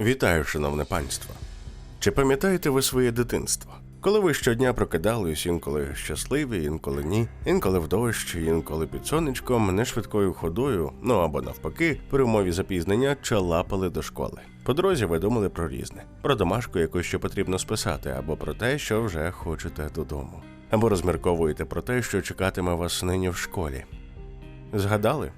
Вітаю, шановне панство. Чи пам'ятаєте ви своє дитинство? Коли ви щодня прокидались, інколи щасливі, інколи ні, інколи в дощ, інколи під сонечком, не швидкою ходою, ну або навпаки, при умові запізнення чалапали до школи. По дорозі ви думали про різне: про домашку, яку ще потрібно списати, або про те, що вже хочете додому, або розмірковуєте про те, що чекатиме вас нині в школі. Згадали?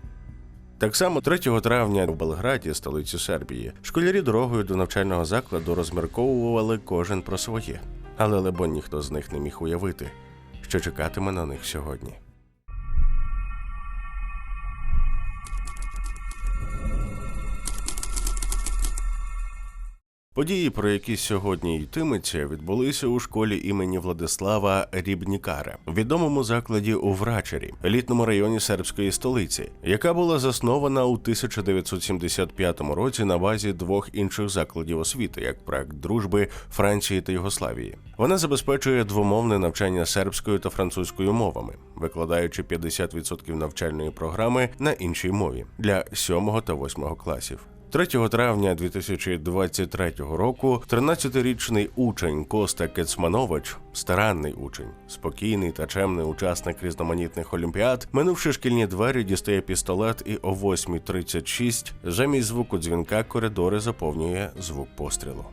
Так само 3 травня в Белграді, столиці Сербії, школярі дорогою до навчального закладу розмірковували кожен про своє, але лебонь ніхто з них не міг уявити, що чекатиме на них сьогодні. Події, про які сьогодні йтиметься, відбулися у школі імені Владислава Рібнікара, відомому закладі у Врачері, елітному районі сербської столиці, яка була заснована у 1975 році на базі двох інших закладів освіти, як проект дружби Франції та Югославії. Вона забезпечує двомовне навчання сербською та французькою мовами, викладаючи 50% навчальної програми на іншій мові для 7 та 8 класів. 3 травня 2023 року 13-річний учень Коста Кецманович, старанний учень, спокійний та чемний учасник різноманітних олімпіад, минувши шкільні двері, дістає пістолет і о 8.36 замість звуку дзвінка коридори заповнює звук пострілу.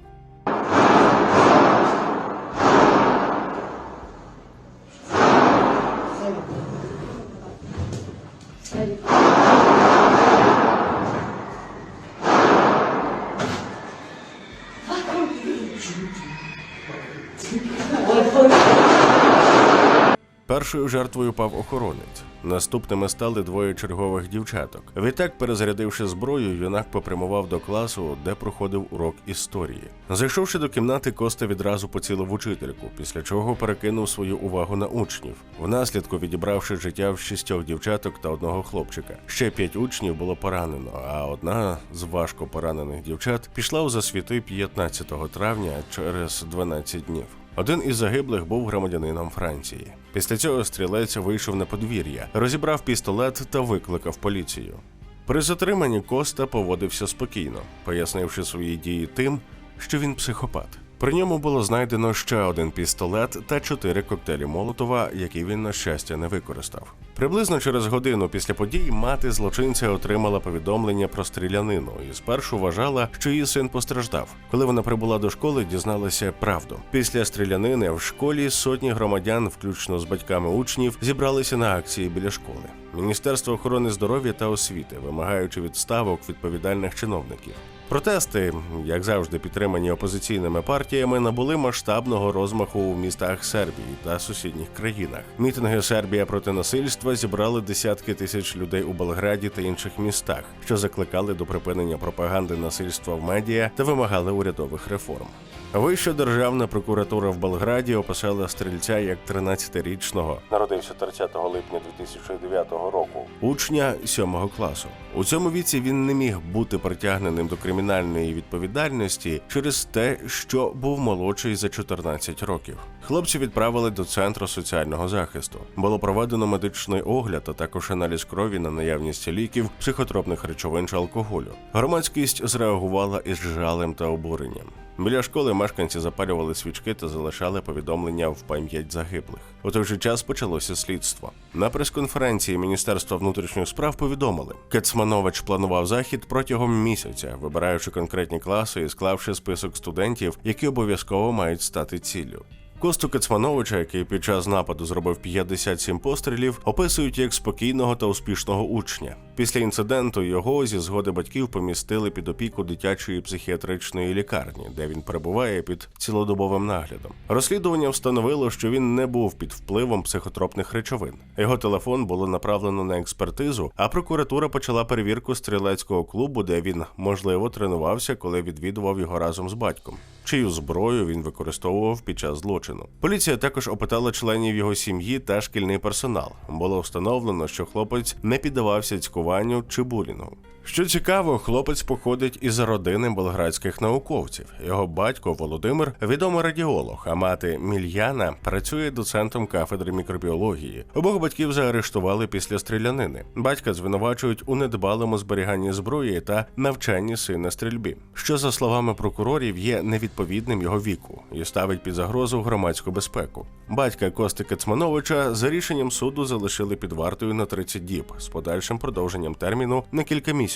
Першою жертвою пав охоронець. Наступними стали двоє чергових дівчаток. Відтак, перезарядивши зброю, юнак попрямував до класу, де проходив урок історії. Зайшовши до кімнати, Коста відразу поцілив учительку, після чого перекинув свою увагу на учнів. Внаслідку відібравши життя в шістьох дівчаток та одного хлопчика. Ще п'ять учнів було поранено, а одна з важко поранених дівчат пішла у засвіти 15 травня через 12 днів. Один із загиблих був громадянином Франції. Після цього стрілець вийшов на подвір'я, розібрав пістолет та викликав поліцію. При затриманні Коста поводився спокійно, пояснивши свої дії тим, що він психопат. При ньому було знайдено ще один пістолет та чотири коктейлі Молотова, які він, на щастя, не використав. Приблизно через годину після подій мати злочинця отримала повідомлення про стрілянину і спершу вважала, що її син постраждав. Коли вона прибула до школи, дізналася правду. Після стрілянини в школі сотні громадян, включно з батьками учнів, зібралися на акції біля школи. Міністерство охорони здоров'я та освіти, вимагаючи відставок відповідальних чиновників. Протести, як завжди, підтримані опозиційними партіями, набули масштабного розмаху у містах Сербії та сусідніх країнах. Мітинги Сербія проти насильства зібрали десятки тисяч людей у Белграді та інших містах, що закликали до припинення пропаганди насильства в медіа та вимагали урядових реформ. Вища державна прокуратура в Белграді описала стрільця як 13-річного, народився 30 липня 2009 року, учня 7 класу. У цьому віці він не міг бути притягненим до кримінальної відповідальності через те, що був молодший за 14 років. Хлопці відправили до центру соціального захисту. Було проведено медичний огляд, а також аналіз крові на наявність ліків, психотропних речовин чи алкоголю. Громадськість зреагувала із жалем та обуренням. Біля школи мешканці запалювали свічки та залишали повідомлення в пам'ять загиблих. У той же час почалося слідство. На прес-конференції Міністерства внутрішніх справ повідомили, Кецманович планував захід протягом місяця, вибираючи конкретні класи і склавши список студентів, які обов'язково мають стати ціллю. Косту Кацмановича, який під час нападу зробив 57 пострілів, описують як спокійного та успішного учня. Після інциденту його зі згоди батьків помістили під опіку дитячої психіатричної лікарні, де він перебуває під цілодобовим наглядом. Розслідування встановило, що він не був під впливом психотропних речовин. Його телефон було направлено на експертизу, а прокуратура почала перевірку стрілецького клубу, де він можливо тренувався, коли відвідував його разом з батьком. Чию зброю він використовував під час злочину. Поліція також опитала членів його сім'ї та шкільний персонал. Було встановлено, що хлопець не піддавався цькуванню чи булінгу. Що цікаво, хлопець походить із родини белградських науковців. Його батько Володимир відомий радіолог, а мати Мільяна працює доцентом кафедри мікробіології. Обох батьків заарештували після стрілянини. Батька звинувачують у недбалому зберіганні зброї та навчанні сина стрільбі, що за словами прокурорів є невідповідним його віку і ставить під загрозу громадську безпеку. Батька Кости Кацмановича за рішенням суду залишили під вартою на 30 діб з подальшим продовженням терміну на кілька місяців.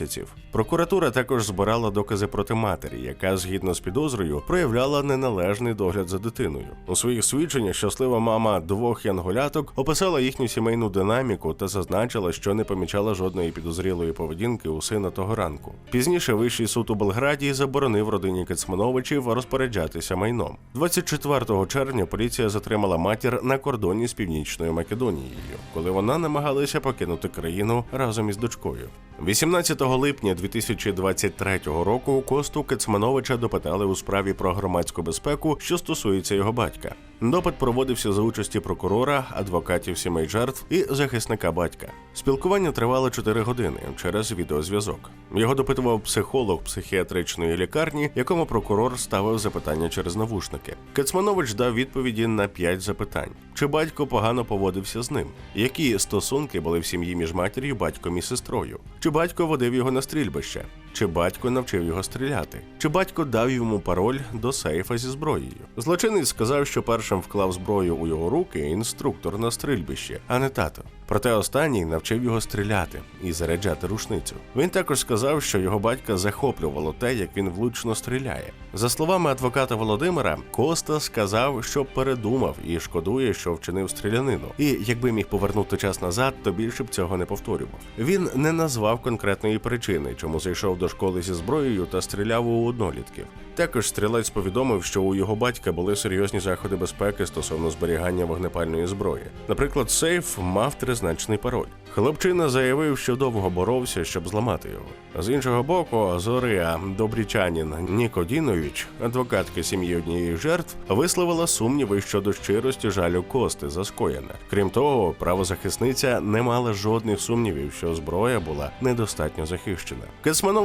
Прокуратура також збирала докази проти матері, яка згідно з підозрою проявляла неналежний догляд за дитиною. У своїх свідченнях щаслива мама двох янголяток описала їхню сімейну динаміку та зазначила, що не помічала жодної підозрілої поведінки у сина того ранку. Пізніше вищий суд у Белграді заборонив родині Кацмановичів розпоряджатися майном. 24 червня поліція затримала матір на кордоні з північною Македонією, коли вона намагалася покинути країну разом із дочкою. 18 липня 2023 року Косту Кацмановича допитали у справі про громадську безпеку, що стосується його батька. Допит проводився за участі прокурора, адвокатів сімей жертв і захисника батька. Спілкування тривало 4 години через відеозв'язок. Його допитував психолог психіатричної лікарні, якому прокурор ставив запитання через навушники. Кацманович дав відповіді на 5 запитань: чи батько погано поводився з ним? Які стосунки були в сім'ї між матір'ю, батьком і сестрою? Чи батько водив його на стрільбище? Чи батько навчив його стріляти? Чи батько дав йому пароль до сейфа зі зброєю? Злочинець сказав, що першим вклав зброю у його руки інструктор на стрільбище, а не тато. Проте останній навчив його стріляти і заряджати рушницю. Він також сказав, що його батька захоплювало те, як він влучно стріляє. За словами адвоката Володимира, Коста сказав, що передумав і шкодує, що вчинив стрілянину. І якби міг повернути час назад, то більше б цього не повторював. Він не назвав конкретної причини, чому зайшов до школи зі зброєю та стріляв у однолітків. Також стрілець повідомив, що у його батька були серйозні заходи безпеки стосовно зберігання вогнепальної зброї. Наприклад, сейф мав тризначний пароль. Хлопчина заявив, що довго боровся, щоб зламати його. З іншого боку, Зория Добрічанін Нікодінович, адвокатка сім'ї однієї жертв, висловила сумніви щодо щирості жалю кости за скоєне. Крім того, правозахисниця не мала жодних сумнівів, що зброя була недостатньо захищена.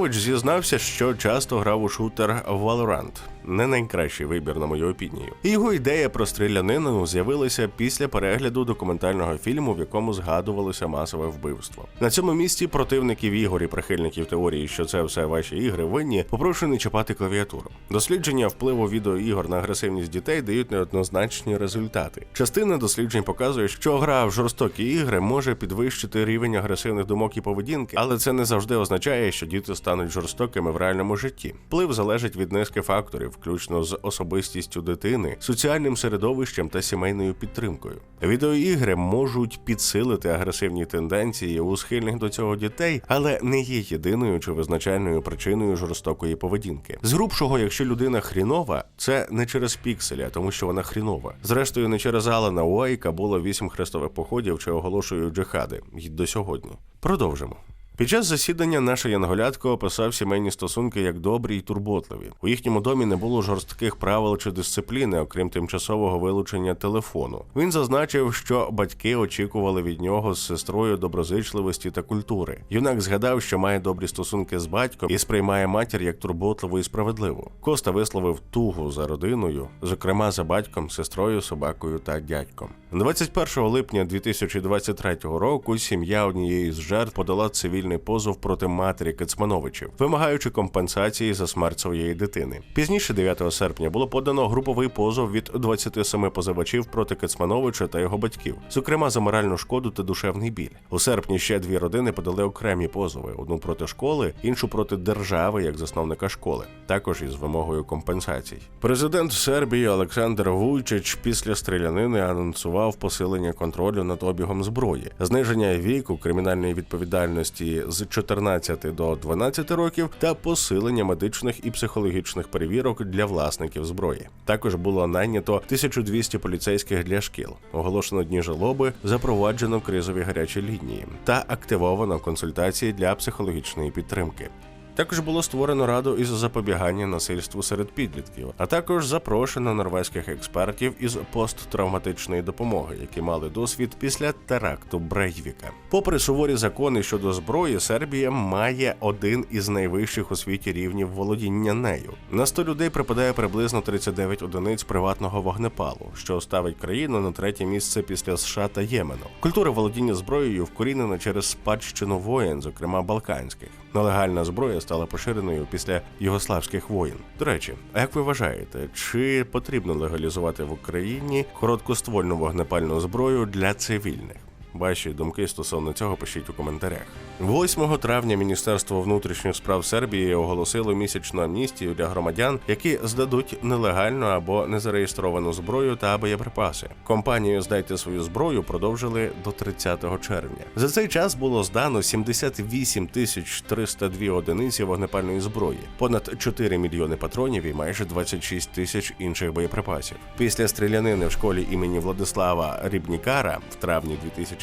Кацманович зізнався, що часто грав у шутер Valorant. Не найкращий вибір, на мою опінію. Його ідея про стрілянину з'явилася після перегляду документального фільму, в якому згадувалося масове вбивство. На цьому місці противників ігор і прихильників теорії, що це все ваші ігри винні, попрошу не чіпати клавіатуру. Дослідження впливу відеоігор на агресивність дітей дають неоднозначні результати. Частина досліджень показує, що гра в жорстокі ігри може підвищити рівень агресивних думок і поведінки, але це не завжди означає, що діти стануть жорстокими в реальному житті. Вплив залежить від низки факторів, включно з особистістю дитини, соціальним середовищем та сімейною підтримкою. Відеоігри можуть підсилити агресивні тенденції у схильних до цього дітей, але не є єдиною чи визначальною причиною жорстокої поведінки. З грубшого, якщо людина хрінова, це не через пікселі, а тому що вона хрінова. Зрештою, не через Алана Уайка було вісім хрестових походів чи оголошують джихади й до сьогодні. Продовжимо. Під час засідання наша Янголятко описав сімейні стосунки як добрі й турботливі. У їхньому домі не було жорстких правил чи дисципліни, окрім тимчасового вилучення телефону. Він зазначив, що батьки очікували від нього з сестрою доброзичливості та культури. Юнак згадав, що має добрі стосунки з батьком і сприймає матір як турботливу і справедливу. Коста висловив тугу за родиною, зокрема за батьком, сестрою, собакою та дядьком. 21 липня 2023 року сім'я однієї з жертв подала цивільний позов проти матері Кацмановичів, вимагаючи компенсації за смерть своєї дитини. Пізніше, 9 серпня, було подано груповий позов від 27 позивачів проти Кацмановича та його батьків, зокрема за моральну шкоду та душевний біль. У серпні ще дві родини подали окремі позови: одну проти школи, іншу проти держави як засновника школи, також із вимогою компенсацій. Президент Сербії Олександр Вуйчич після стрілянини анонсував посилення контролю над обігом зброї, зниження віку кримінальної відповідальності з 14 до 12 років та посилення медичних і психологічних перевірок для власників зброї. Також було найнято 1200 поліцейських для шкіл, оголошено дні жалоби, запроваджено кризові гарячі лінії та активовано консультації для психологічної підтримки. Також було створено раду із запобігання насильству серед підлітків, а також запрошено норвезьких експертів із посттравматичної допомоги, які мали досвід після теракту Брейвіка. Попри суворі закони щодо зброї, Сербія має один із найвищих у світі рівнів володіння нею. На 100 людей припадає приблизно 39 одиниць приватного вогнепалу, що ставить країну на третє місце після США та Ємену. Культура володіння зброєю вкорінена через спадщину воєн, зокрема балканських. Нелегальна зброя стала поширеною після югославських воєн. До речі, а як ви вважаєте, чи потрібно легалізувати в Україні короткоствольну вогнепальну зброю для цивільних? Ваші думки стосовно цього пишіть у коментарях. 8 травня Міністерство внутрішніх справ Сербії оголосило місячну амністію для громадян, які здадуть нелегальну або незареєстровану зброю та боєприпаси. Компанію Здайте свою зброю продовжили до 30 червня. За цей час було здано 78 тисяч 302 одиниці вогнепальної зброї, понад 4 мільйони патронів і майже 26 тисяч інших боєприпасів. Після стрілянини в школі імені Владислава Рібнікара в травні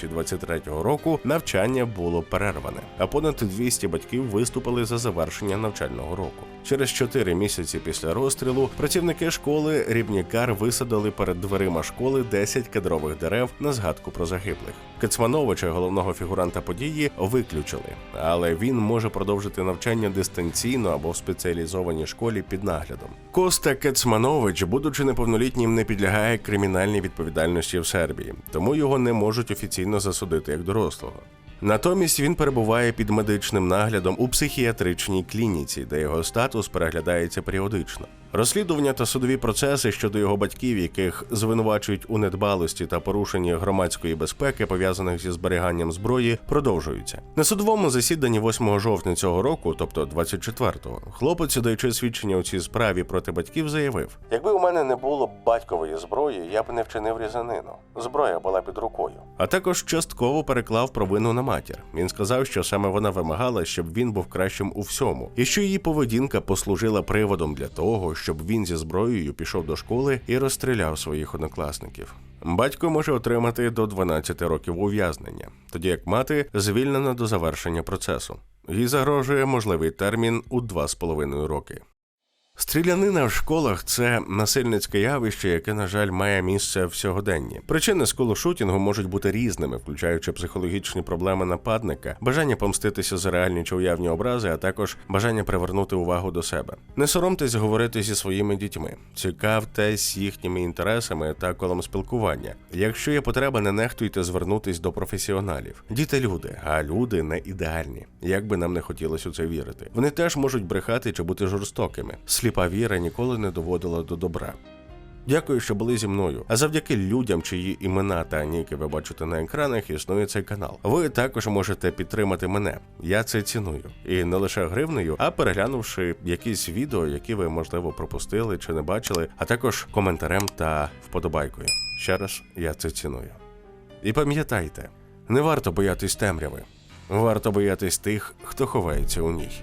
2023 року навчання було перерване, а понад 200 батьків виступили за завершення навчального року. Через 4 місяці після розстрілу працівники школи Рібнікар висадили перед дверима школи 10 кедрових дерев на згадку про загиблих. Кецмановича, головного фігуранта події, виключили, але він може продовжити навчання дистанційно або в спеціалізованій школі під наглядом. Коста Кецманович, будучи неповнолітнім, не підлягає кримінальній відповідальності в Сербії, тому його не можуть офіційно засудити як дорослого. Натомість він перебуває під медичним наглядом у психіатричній клініці, де його статус переглядається періодично. Розслідування та судові процеси щодо його батьків, яких звинувачують у недбалості та порушенні громадської безпеки, пов'язаних зі зберіганням зброї, продовжуються. На судовому засіданні 8 жовтня цього року, тобто 24-го, хлопець, даючи свідчення у цій справі проти батьків, заявив: Якби у мене не було батькової зброї, я б не вчинив різанину. Зброя була під рукою. А також частково переклав провину на матір. Він сказав, що саме вона вимагала, щоб він був кращим у всьому, і що її поведінка послужила приводом для того, щоб він зі зброєю пішов до школи і розстріляв своїх однокласників. Батько може отримати до 12 років ув'язнення, тоді як мати звільнена до завершення процесу. Їй загрожує можливий термін у 2,5 роки. Стрілянина в школах це насильницьке явище, яке, на жаль, має місце в сьогоденні. Причини скулошутінгу можуть бути різними, включаючи психологічні проблеми нападника, бажання помститися за реальні чи уявні образи, а також бажання привернути увагу до себе. Не соромтесь говорити зі своїми дітьми, цікавтесь їхніми інтересами та колом спілкування. Якщо є потреба, не нехтуйте звернутись до професіоналів. Діти люди, а люди не ідеальні. Як би нам не хотілося у це вірити. Вони теж можуть брехати чи бути жорстокими. Сліпа віра ніколи не доводила до добра. Дякую, що були зі мною. А завдяки людям, чиї імена та ніки ви бачите на екранах, існує цей канал. Ви також можете підтримати мене. Я це ціную. І не лише гривнею, а переглянувши якісь відео, які ви можливо пропустили чи не бачили, а також коментарем та вподобайкою. Ще раз я це ціную. І пам'ятайте, не варто боятись темряви, варто боятись тих, хто ховається у ній.